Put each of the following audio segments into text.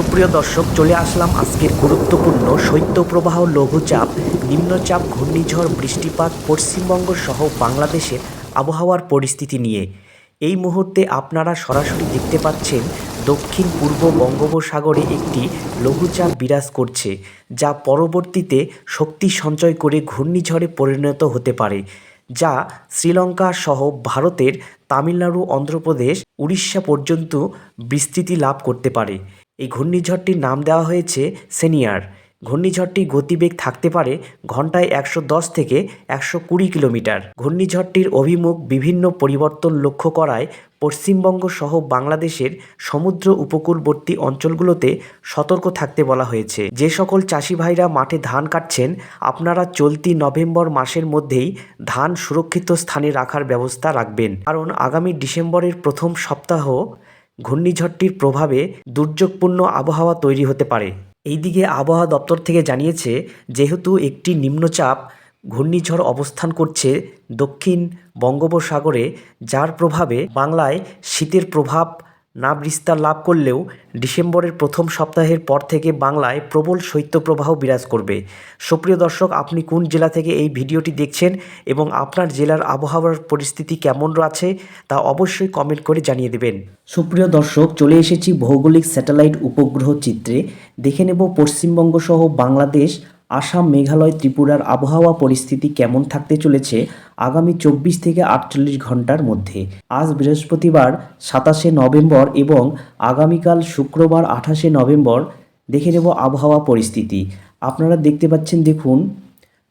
সুপ্রিয় দর্শক, চলে আসলাম আজকের গুরুত্বপূর্ণ শৈত্যপ্রবাহ লঘুচাপ, নিম্নচাপ, ঘূর্ণিঝড়, বৃষ্টিপাত, পশ্চিমবঙ্গ সহ বাংলাদেশের আবহাওয়ার পরিস্থিতি নিয়ে। এই মুহূর্তে আপনারা সরাসরি দেখতে পাচ্ছেন, দক্ষিণ পূর্ব বঙ্গোপসাগরে একটি লঘুচাপ বিরাজ করছে, যা পরবর্তীতে শক্তি সঞ্চয় করে ঘূর্ণিঝড়ে পরিণত হতে পারে, যা শ্রীলঙ্কা সহ ভারতের তামিলনাড়ু, অন্ধ্রপ্রদেশ, উড়িষ্যা পর্যন্ত বিস্তৃতি লাভ করতে পারে। এই ঘূর্ণিঝড়টির নাম দেওয়া হয়েছে সেনিয়ার। ঘূর্ণিঝড়টির গতিবেগ থাকতে পারে ঘন্টায় একশো দশ থেকে একশো কুড়ি কিলোমিটার। ঘূর্ণিঝড়টির অভিমুখ বিভিন্ন পরিবর্তন লক্ষ্য করায় পশ্চিমবঙ্গ সহ বাংলাদেশের সমুদ্র উপকূলবর্তী অঞ্চলগুলোতে সতর্ক থাকতে বলা হয়েছে। যে সকল চাষি ভাইরা মাঠে ধান কাটছেন, আপনারা চলতি নভেম্বর মাসের মধ্যেই ধান সুরক্ষিত স্থানে রাখার ব্যবস্থা রাখবেন। কারণ আগামী ডিসেম্বরের প্রথম সপ্তাহ ঘূর্ণিঝড়টির প্রভাবে দুর্যোগপূর্ণ আবহাওয়া তৈরি হতে পারে। এইদিকে আবহাওয়া দপ্তর থেকে জানিয়েছে, যেহেতু একটি নিম্নচাপ ঘূর্ণিঝড় অবস্থান করছে দক্ষিণ বঙ্গোপসাগরে, যার প্রভাবে বাংলায় শীতের প্রভাব না বিস্তার লাভ করলেও ডিসেম্বরের প্রথম সপ্তাহের পর থেকে বাংলায় প্রবল শৈত্যপ্রবাহ বিরাজ করবে। সুপ্রিয় দর্শক, আপনি কোন জেলা থেকে এই ভিডিওটি দেখছেন এবং আপনার জেলার আবহাওয়ার পরিস্থিতি কেমন আছে তা অবশ্যই কমেন্ট করে জানিয়ে দেবেন। সুপ্রিয় দর্শক, চলে এসেছি ভৌগোলিক স্যাটেলাইট উপগ্রহ চিত্রে। দেখে নেব পশ্চিমবঙ্গ সহ বাংলাদেশ আসাম, মেঘালয়, ত্রিপুরার আবহাওয়া পরিস্থিতি কেমন থাকতে চলেছে আগামী চব্বিশ থেকে আটচল্লিশ ঘণ্টার মধ্যে? আজ বৃহস্পতিবার, সাতাশে নভেম্বর এবং আগামীকাল শুক্রবার, আঠাশে নভেম্বর দেখে নেব আবহাওয়া পরিস্থিতি। আপনারা দেখতে পাচ্ছেন, দেখুন,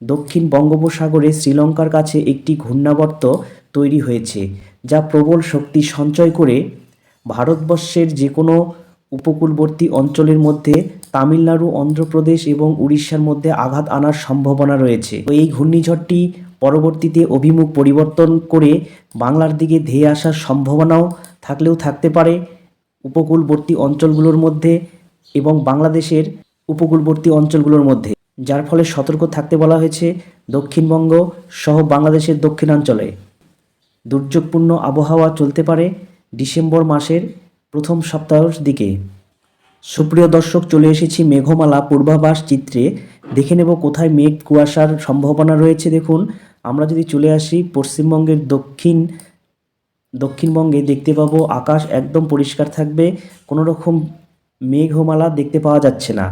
দক্ষিণ বঙ্গোপসাগরে শ্রীলঙ্কার কাছে একটি ঘূর্ণাবর্ত তৈরি হয়েছে, যা প্রবল শক্তি সঞ্চয় করে ভারতবর্ষের যে কোনো উপকূলবর্তী অঞ্চলের মধ্যে তামিলনাড়ু, অন্ধ্রপ্রদেশ এবং উড়িষ্যার মধ্যে আঘাত আনার সম্ভাবনা রয়েছে। এই ঘূর্ণিঝড়টি পরবর্তীতে অভিমুখ পরিবর্তন করে বাংলার দিকে ধেয়ে আসার সম্ভাবনাও থাকলেও থাকতে পারে উপকূলবর্তী অঞ্চলগুলোর মধ্যে এবং বাংলাদেশের উপকূলবর্তী অঞ্চলগুলোর মধ্যে। যার ফলে সতর্ক থাকতে বলা হয়েছে দক্ষিণবঙ্গ সহ বাংলাদেশের দক্ষিণাঞ্চলে। দুর্যোগপূর্ণ আবহাওয়া চলতে পারে ডিসেম্বর মাসের প্রথম সপ্তাহের দিকে। সুপ্রিয় দর্শক, চলে এসেছি মেঘমালা পূর্বাভাস চিত্রে। দেখে নেব কোথায় মেঘ কুয়াশার সম্ভাবনা রয়েছে। দেখুন, আমরা যদি চলে আসি পশ্চিমবঙ্গের দক্ষিণ, দক্ষিণবঙ্গে দেখতে পাবো আকাশ একদম পরিষ্কার থাকবে, কোনো রকম মেঘমালা দেখতে পাওয়া যাচ্ছে না।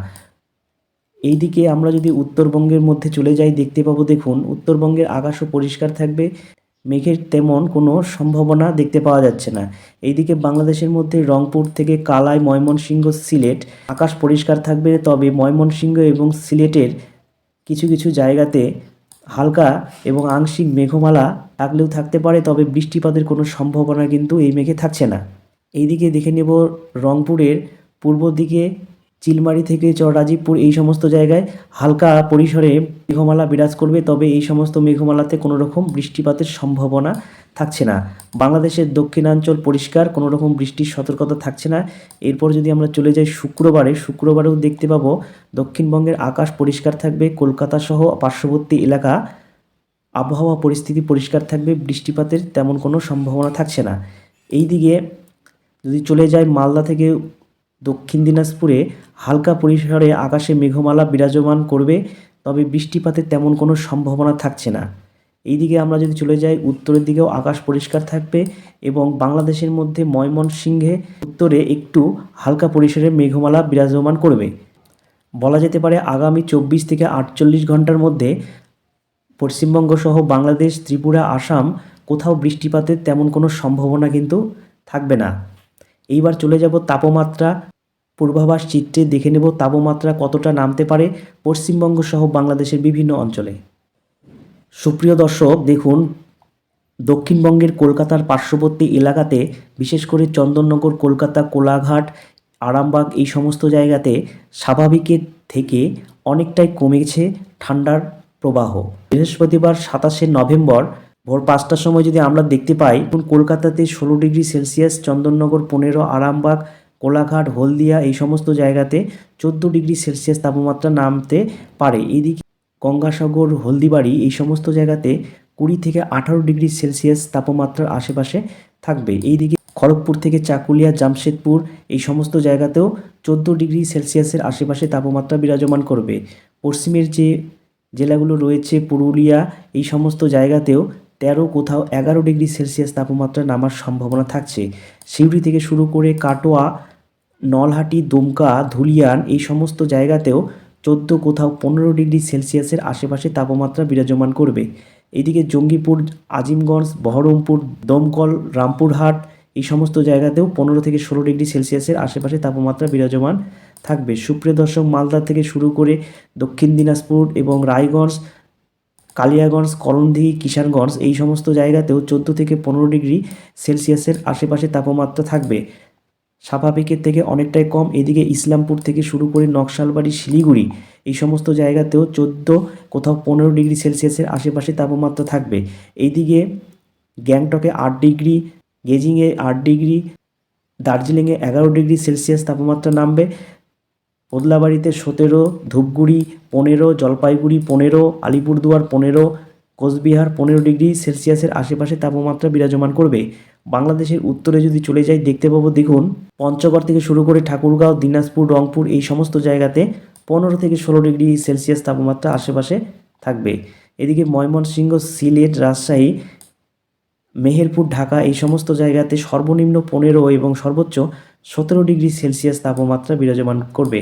এইদিকে আমরা যদি উত্তরবঙ্গের মধ্যে চলে যাই, দেখতে পাবো, দেখুন, উত্তরবঙ্গের আকাশও পরিষ্কার থাকবে। মেঘের তেমন কোনো সম্ভাবনা দেখতে পাওয়া যাচ্ছে না। এইদিকে বাংলাদেশের মধ্যে রংপুর থেকে কালাই, ময়মনসিংহ, সিলেট, আকাশ পরিষ্কার থাকবে, তবে ময়মনসিংহ এবং সিলেটের কিছু কিছু জায়গাতে হালকা এবং আংশিক মেঘমালা থাকলেও থাকতে পারে, তবে বৃষ্টিপাতের কোনো সম্ভাবনা কিন্তু এই মেঘে থাকছে না। এইদিকে দেখে নেব রংপুরের পূর্ব দিকে চিলমারি থেকে চরাজীবপুর এই সমস্ত জায়গায় হালকা পরিসরে মেঘমালা বিরাজ করবে, তবে এই সমস্ত মেঘমালাতে কোনো রকম বৃষ্টিপাতের সম্ভাবনা থাকছে না। বাংলাদেশের দক্ষিণাঞ্চল পরিষ্কার কোনো রকম বৃষ্টির সতর্কতা থাকছে না। এরপর যদি আমরা চলে যাই শুক্রবারে, শুক্রবারেও দেখতে পাবো দক্ষিণবঙ্গের আকাশ পরিষ্কার থাকবে, কলকাতা সহ পার্শ্ববর্তী এলাকা আবহাওয়া পরিস্থিতি পরিষ্কার থাকবে, বৃষ্টিপাতের তেমন কোনো সম্ভাবনা থাকছে না। এইদিকে যদি চলে যায় মালদা থেকে দক্ষিণ দিনাজপুরে হালকা পরিসরে আকাশে মেঘমালা বিরাজমান করবে, তবে বৃষ্টিপাতের তেমন কোনো সম্ভাবনা থাকছে না। এইদিকে আমরা যদি চলে যাই, উত্তরের দিকেও আকাশ পরিষ্কার থাকবে এবং বাংলাদেশের মধ্যে ময়মনসিংহে উত্তরে একটু হালকা পরিসরে মেঘমালা বিরাজমান করবে। বলা যেতে পারে আগামী চব্বিশ থেকে আটচল্লিশ ঘণ্টার মধ্যে পশ্চিমবঙ্গ সহ বাংলাদেশ, ত্রিপুরা, আসাম কোথাও বৃষ্টিপাতের তেমন কোনো সম্ভাবনা কিন্তু থাকবে না। এইবার চলে যাব তাপমাত্রা পূর্বাভাস চিত্রে। দেখে নেব তাপমাত্রা কতটা নামতে পারে পশ্চিমবঙ্গ সহ বাংলাদেশের বিভিন্ন অঞ্চলে। সুপ্রিয় দর্শক, দেখুন, দক্ষিণবঙ্গের কলকাতার পার্শ্ববর্তী এলাকাতে, বিশেষ করে চন্দননগর, কলকাতা, কোলাঘাট, আরামবাগ, এই সমস্ত জায়গাতে স্বাভাবিকের থেকে অনেকটাই কমেছে ঠান্ডার প্রবাহ। বৃহস্পতিবার সাতাশে নভেম্বর ভোর পাঁচটার সময় যদি আমরা দেখতে পাই কলকাতাতে ষোলো ডিগ্রি সেলসিয়াস, চন্দননগর পনেরো, আরামবাগ, কোলাঘাট, হলদিয়া এই সমস্ত জায়গাতে চোদ্দ ডিগ্রি সেলসিয়াস তাপমাত্রা নামতে পারে। এদিকে গঙ্গাসাগর, হলদিবাড়ি এই সমস্ত জায়গাতে কুড়ি থেকে আঠারো ডিগ্রি সেলসিয়াস তাপমাত্রার আশেপাশে থাকবে। এইদিকে খড়গপুর থেকে চাকুলিয়া, জামশেদপুর এই সমস্ত জায়গাতেও চোদ্দ ডিগ্রি সেলসিয়াসের আশেপাশে তাপমাত্রা বিরাজমান করবে। পশ্চিমের যে জেলাগুলো রয়েছে, পুরুলিয়া এই সমস্ত জায়গাতেও তেরো কোথাও এগারো ডিগ্রি সেলসিয়াস তাপমাত্রা নামার সম্ভাবনা থাকছে। সিউড়ি থেকে শুরু করে কাটোয়া, নলহাটি, দুমকা, ধুলিয়ান এই সমস্ত জায়গাতেও চোদ্দ কোথাও পনেরো ডিগ্রি সেলসিয়াসের আশেপাশে তাপমাত্রা বিরাজমান করবে। এদিকে জঙ্গিপুর, আজিমগঞ্জ, বহরমপুর, দমকল, রামপুরহাট এই সমস্ত জায়গাতেও পনেরো থেকে ষোলো ডিগ্রি সেলসিয়াসের আশেপাশে তাপমাত্রা বিরাজমান থাকবে। সুপ্রিয় দর্শক, মালদা থেকে শুরু করে দক্ষিণ দিনাজপুর এবং রায়গঞ্জ কালিয়াগঞ্জ করণদিঘি কিষানগঞ্জ এই সমস্ত জায়গাতেও চোদ্দ থেকে পনেরো ডিগ্রি সেলসিয়াসের আশেপাশে তাপমাত্রা থাকবে। স্বাভাবিকের থেকে অনেকটাই কম এদিকে ইসলামপুর থেকে শুরু করে নকশালবাড়ি, শিলিগুড়ি এই সমস্ত জায়গাতেও চোদ্দ কোথাও পনেরো ডিগ্রি সেলসিয়াসের আশেপাশে তাপমাত্রা থাকবে। এইদিকে গ্যাংটকে আট ডিগ্রি, গেজিংয়ে আট ডিগ্রি, দার্জিলিংয়ে এগারো ডিগ্রি সেলসিয়াস তাপমাত্রা নামবে। ওদলাবাড়িতে সতেরো, ধূপগুড়ি পনেরো, জলপাইগুড়ি পনেরো, আলিপুরদুয়ার পনেরো, কোচবিহার পনেরো ডিগ্রি সেলসিয়াসের আশেপাশে তাপমাত্রা বিরাজমান করবে। বাংলাদেশের উত্তরে যদি চলে যাই দেখতে পাবো, দেখুন, পঞ্চগড় থেকে শুরু করে ঠাকুরগাঁও, দিনাজপুর, রংপুর এই সমস্ত জায়গাতে পনেরো থেকে ষোলো ডিগ্রি সেলসিয়াস তাপমাত্রা আশেপাশে থাকবে। এদিকে ময়মনসিংহ, সিলেট, রাজশাহী, মেহেরপুর, ঢাকা এই সমস্ত জায়গাতে সর্বনিম্ন পনেরো এবং সর্বোচ্চ সতেরো ডিগ্রি সেলসিয়াস তাপমাত্রা বিরাজমান করবে।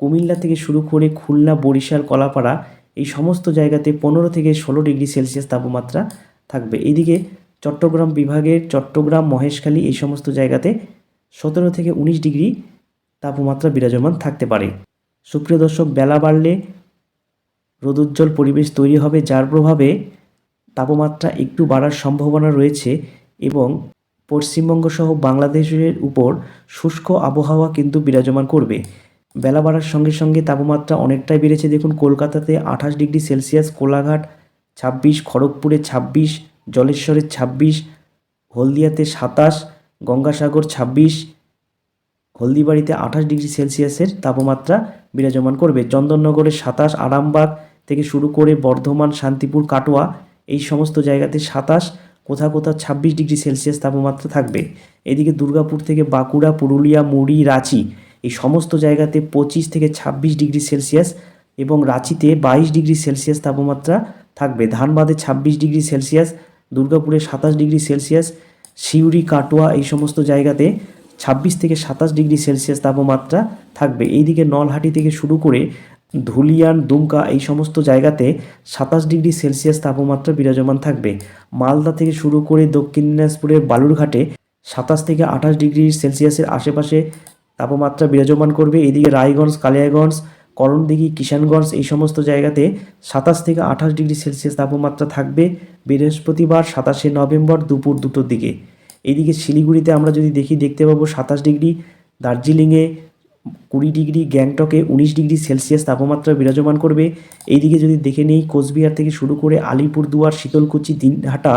কুমিল্লা থেকে শুরু করে খুলনা, বরিশাল, কলাপাড়া এই সমস্ত জায়গাতে পনেরো থেকে ষোলো ডিগ্রি সেলসিয়াস তাপমাত্রা থাকবে। এদিকে চট্টগ্রাম বিভাগের চট্টগ্রাম, মহেশখালী এই সমস্ত জায়গাতে সতেরো থেকে উনিশ ডিগ্রি তাপমাত্রা বিরাজমান থাকতে পারে। সুপ্রিয় দর্শক, বেলা বাড়লে রোদোজ্জ্বল পরিবেশ তৈরি হবে, যার প্রভাবে তাপমাত্রা একটু বাড়ার সম্ভাবনা রয়েছে এবং পশ্চিমবঙ্গ সহ বাংলাদেশের উপর শুষ্ক আবহাওয়া কিন্তু বিরাজমান করবে। বেলা বাড়ার সঙ্গে সঙ্গে তাপমাত্রা অনেকটাই বেড়েছে। দেখুন, কলকাতাতে আঠাশ ডিগ্রি সেলসিয়াস, কোলাঘাট ছাব্বিশ, খড়গপুরে ছাব্বিশ, জলেশ্বরে ছাব্বিশ, হলদিয়াতে সাতাশ, গঙ্গাসাগর ছাব্বিশ, হলদিবাড়িতে আঠাশ ডিগ্রি সেলসিয়াসের তাপমাত্রা বিরাজমান করবে। চন্দননগরে সাতাশ, আরামবাগ থেকে শুরু করে বর্ধমান, শান্তিপুর, কাটোয়া এই সমস্ত জায়গাতে সাতাশ কোথাও কোথাও ছাব্বিশ ডিগ্রি সেলসিয়াস তাপমাত্রা থাকবে। এদিকে দুর্গাপুর থেকে বাঁকুড়া, পুরুলিয়া, মুড়ি, রাঁচি এই সমস্ত জায়গাতে পঁচিশ থেকে ছাব্বিশ ডিগ্রি সেলসিয়াস এবং রাঁচিতে বাইশ ডিগ্রি সেলসিয়াস তাপমাত্রা থাকবে। ধানবাদে ছাব্বিশ ডিগ্রি সেলসিয়াস, দুর্গাপুরে সাতাশ ডিগ্রি সেলসিয়াস, সিউড়ি, কাটোয়া এই সমস্ত জায়গাতে ছাব্বিশ থেকে সাতাশ ডিগ্রি সেলসিয়াস তাপমাত্রা থাকবে। এইদিকে নলহাটি থেকে শুরু করে ধুলিয়ান, দুমকা এই সমস্ত জায়গাতে সাতাশ ডিগ্রি সেলসিয়াস তাপমাত্রা বিরাজমান থাকবে। মালদা থেকে শুরু করে দক্ষিণ দিনাজপুরের বালুরঘাটে সাতাশ থেকে আঠাশ ডিগ্রি সেলসিয়াসের আশেপাশে তাপমাত্রা বিরাজমান করবে। এদিকে রায়গঞ্জ, কালিয়াগঞ্জ করণদিঘি কিষানগঞ্জ এই সমস্ত জায়গাতে সাতাশ থেকে আঠাশ ডিগ্রি সেলসিয়াস তাপমাত্রা থাকবে। বৃহস্পতিবার সাতাশে নভেম্বর দুপুর দুটোর দিকে। এদিকে শিলিগুড়িতে আমরা যদি দেখি, দেখতে পাবো সাতাশ ডিগ্রি, দার্জিলিংয়ে কুড়ি ডিগ্রি গ্যাংটকে উনিশ ডিগ্রি সেলসিয়াস তাপমাত্রা বিরাজমান করবে। এইদিকে যদি দেখে নিই, কোচবিহার থেকে শুরু করে আলিপুরদুয়ার, শীতলকুচি, দিনহাটা,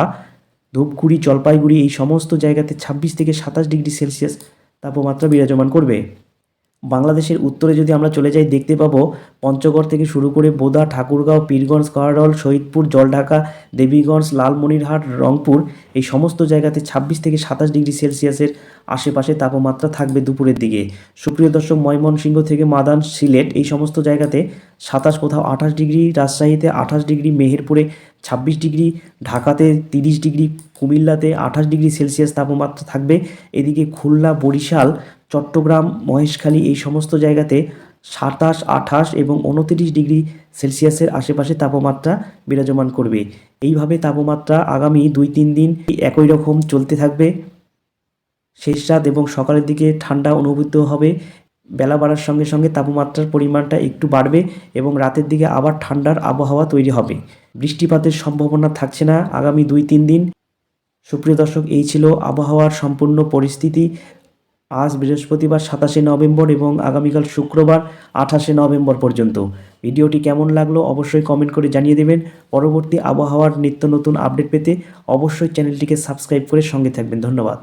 ধূপগুড়ি, জলপাইগুড়ি, এই সমস্ত জায়গাতে ছাব্বিশ থেকে সাতাশ ডিগ্রি সেলসিয়াস তাপমাত্রা বিরাজমান করবে। বাংলাদেশের উত্তরে যদি আমরা চলে যাই, দেখতে পাবো পঞ্চগড় থেকে শুরু করে বোদা, ঠাকুরগাঁও, পীরগঞ্জ কাহারল শহীদপুর জলঢাকা, দেবীগঞ্জ, লালমনিরহাট, রংপুর, এই সমস্ত জায়গাতে ছাব্বিশ থেকে সাতাশ ডিগ্রি সেলসিয়াসের আশেপাশে তাপমাত্রা থাকবে দুপুরের দিকে। সুপ্রিয় দর্শক, ময়মনসিংহ থেকে মাদান, সিলেট এই সমস্ত জায়গাতে সাতাশ কোথাও আঠাশ ডিগ্রি, রাজশাহীতে আঠাশ ডিগ্রি, মেহেরপুরে ছাব্বিশ ডিগ্রি, ঢাকাতে তিরিশ ডিগ্রি, কুমিল্লাতে আঠাশ ডিগ্রি সেলসিয়াস তাপমাত্রা থাকবে। এদিকে খুলনা, বরিশাল, চট্টগ্রাম, মহেশখালী এই সমস্ত জায়গাতে সাতাশ, আঠাশ এবং উনতিরিশ ডিগ্রি সেলসিয়াসের আশেপাশে তাপমাত্রা বিরাজমান করবে। এইভাবে তাপমাত্রা আগামী দুই তিন দিন একই রকম চলতে থাকবে। শেষ রাত এবং সকালের দিকে ঠান্ডা অনুভূত হবে। বেলা বাড়ার সঙ্গে সঙ্গে তাপমাত্রার পরিমাণটা একটু বাড়বে এবং রাতের দিকে আবার ঠান্ডার আবহাওয়া তৈরি হবে। বৃষ্টিপাতের সম্ভাবনা থাকছে না আগামী দুই তিন দিন। সুপ্রিয় দর্শক, এই ছিল আবহাওয়ার সম্পূর্ণ পরিস্থিতি। আজ বৃহস্পতিবার সাতাশে নভেম্বর এবং আগামীকাল শুক্রবার আঠাশে নভেম্বর পর্যন্ত। ভিডিওটি কেমন লাগল অবশ্যই কমেন্ট করে জানিয়ে দেবেন। পরবর্তী আবহাওয়ার নিত্য নতুন আপডেট পেতে অবশ্যই চ্যানেলটিকে সাবস্ক্রাইব করে সঙ্গে থাকবেন। ধন্যবাদ।